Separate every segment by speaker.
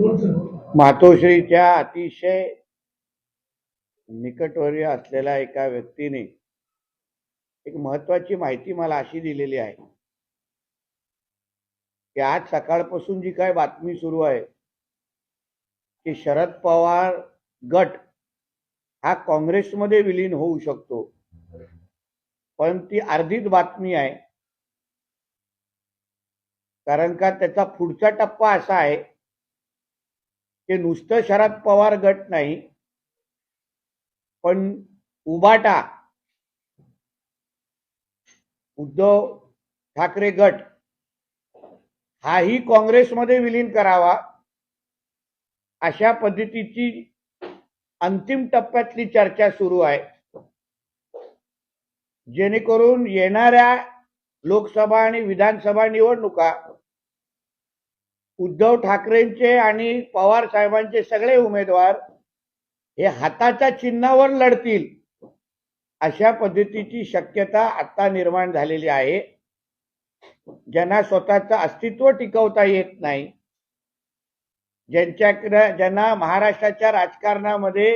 Speaker 1: मातोश्रीच्या अतिशय निकटवर्य असलेल्या एका व्यक्तीने एक महत्वाची माहिती मला अशी दिलेली आहे की आज सकाळपासून जी काय बातमी सुरू आहे की शरद पवार गट हा काँग्रेसमध्ये विलीन होऊ शकतो. पण ती अर्धीच बातमी आहे. कारण का त्याचा पुढचा टप्पा असा आहे ते नुसतं शरद पवार गट नाही पण उबाटा उद्धव ठाकरे गट हाही काँग्रेसमध्ये विलीन करावा अशा पद्धतीची अंतिम टप्प्यातली चर्चा सुरू आहे. जेणेकरून येणाऱ्या लोकसभा आणि विधानसभा निवडणुका उद्धव ठाकरेंचे आणि पवार साहेबांचे सगळे उमेदवार हे हाताच्या चिन्हावर लढतील अशा पद्धतीची शक्यता आता निर्माण झालेली आहे. ज्यांना स्वतःचं अस्तित्व टिकवता येत नाही ज्यांच्याकडे ज्यांना महाराष्ट्राच्या राजकारणामध्ये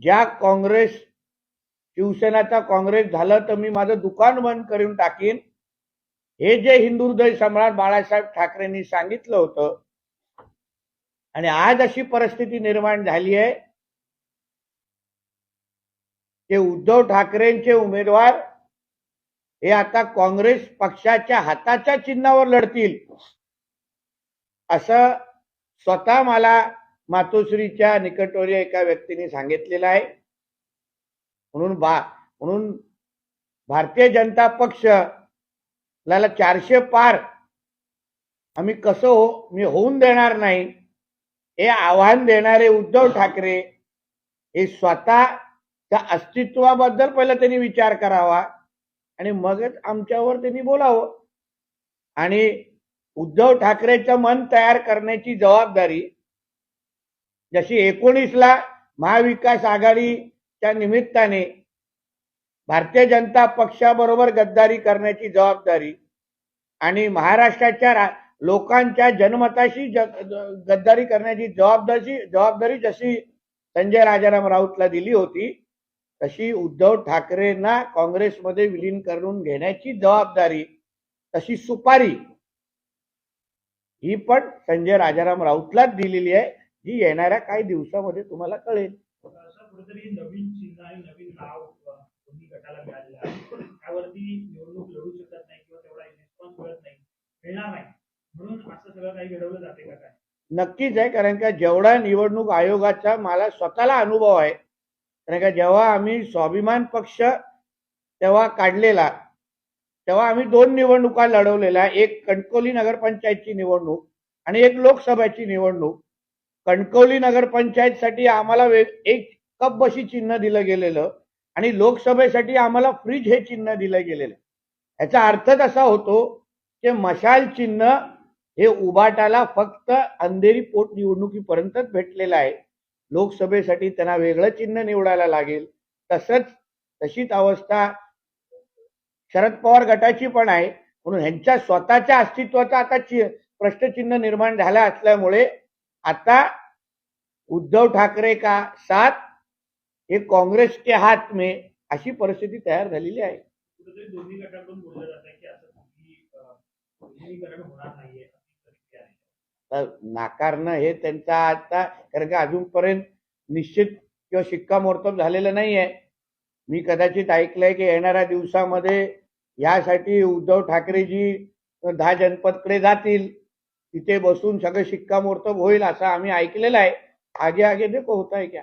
Speaker 1: ज्या काँग्रेस शिवसेनाचा काँग्रेस झालं तर मी माझं दुकान बंद करून टाकीन. हे जे हिंदू हृदय सम्राट बाळासाहेब ठाकरेंनी सांगितलं होतं आणि आज अशी परिस्थिती निर्माण झाली आहे ते उद्धव ठाकरेंचे उमेदवार हे आता काँग्रेस पक्षाच्या हाताच्या चिन्हावर लढतील असं स्वतः मला मातोश्रीच्या निकटवर्य एका व्यक्तीने सांगितलेलं आहे. म्हणून बा म्हणून भारतीय जनता पक्ष ला चारशे पार आम्ही कसं हो मी होऊन देणार नाही हे आव्हान देणारे उद्धव ठाकरे हे स्वतःच्या अस्तित्वाबद्दल पहिला त्यांनी विचार करावा आणि मगच आमच्यावर त्यांनी बोलावं. आणि उद्धव ठाकरेचं मन तयार करण्याची जबाबदारी जशी एकोणीसला महाविकास आघाडीच्या निमित्ताने भारतीय जनता पक्षाबरोबर गद्दारी करण्याची जबाबदारी आणि महाराष्ट्राच्या लोकांच्या जनमताशी गद्दारी करण्याची जबाबदारी जबाबदारी जशी संजय राजाराम राऊतला दिली होती तशी उद्धव ठाकरेंना काँग्रेसमध्ये विलीन करून घेण्याची जबाबदारी तशी सुपारी ही पण संजय राजाराम राऊतलाच दिलेली आहे जी येणाऱ्या काही दिवसामध्ये तुम्हाला कळेल.
Speaker 2: नवीन चिन्ह नवीन नाव अ, दोन्ही गटाला मिळालेलं आहे त्यावरती निवडणूक लढू शकत नाही किंवा तेवढा रिस्पॉन्स मिळत नाही मिळणार नाही म्हणून काही घडवलं जाते का काय?
Speaker 1: नक्कीच आहे कारण का जेवढा निवडणूक आयोगाचा मला स्वतःला अनुभव आहे कारण का जेव्हा आम्ही स्वाभिमान पक्ष तेव्हा काढलेला तेव्हा आम्ही दोन निवडणुका लढवलेल्या एक कणकवली नगरपंचायतची निवडणूक आणि एक लोकसभेची निवडणूक. कणकवली नगरपंचायतसाठी आम्हाला एक कप बशी चिन्ह दिलं गेलेलं आणि लोकसभेसाठी आम्हाला फ्रीज हे चिन्ह दिलं गेलेलं. याचा अर्थच असा होतो की मशाल चिन्ह हे उबाटाला फक्त अंधेरी पोटनिवडणुकीपर्यंतच भेटलेलं आहे. लोकसभेसाठी त्यांना वेगळं चिन्ह निवडायला लागेल. तसंच तशीच अवस्था शरद पवार गटाची पण आहे. म्हणून ह्यांच्या स्वतःच्या अस्तित्वाचा आता चि- प्रश्नचिन्ह निर्माण झाला असल्यामुळे आता उद्धव ठाकरे का साथ हे काँग्रेस के हात मे अशी परिस्थिती तयार झालेली आहे. तर नाकारणं हे त्यांचा आता कारण का अजूनपर्यंत निश्चित किंवा शिक्कामोर्तब झालेलं नाही आहे मी कदाचित ऐकलंय की येणाऱ्या दिवसामध्ये यासाठी उद्धव ठाकरेजी दहा जनपदकडे जातील. तिथे बसून सगळं शिक्कामोर्तब होईल असं आम्ही ऐकलेलं आहे. आगे आगे देखो होत आहे क्या?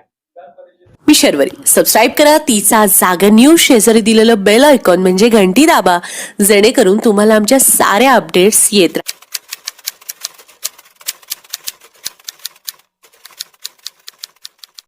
Speaker 3: मी शर्वरी. सबस्क्राईब करा. तिचा जागर न्यूज शेजारी दिलेलं बेल आयकॉन म्हणजे घंटी दाबा. जेणेकरून तुम्हाला आमच्या साऱ्या अपडेट्स येत राहतील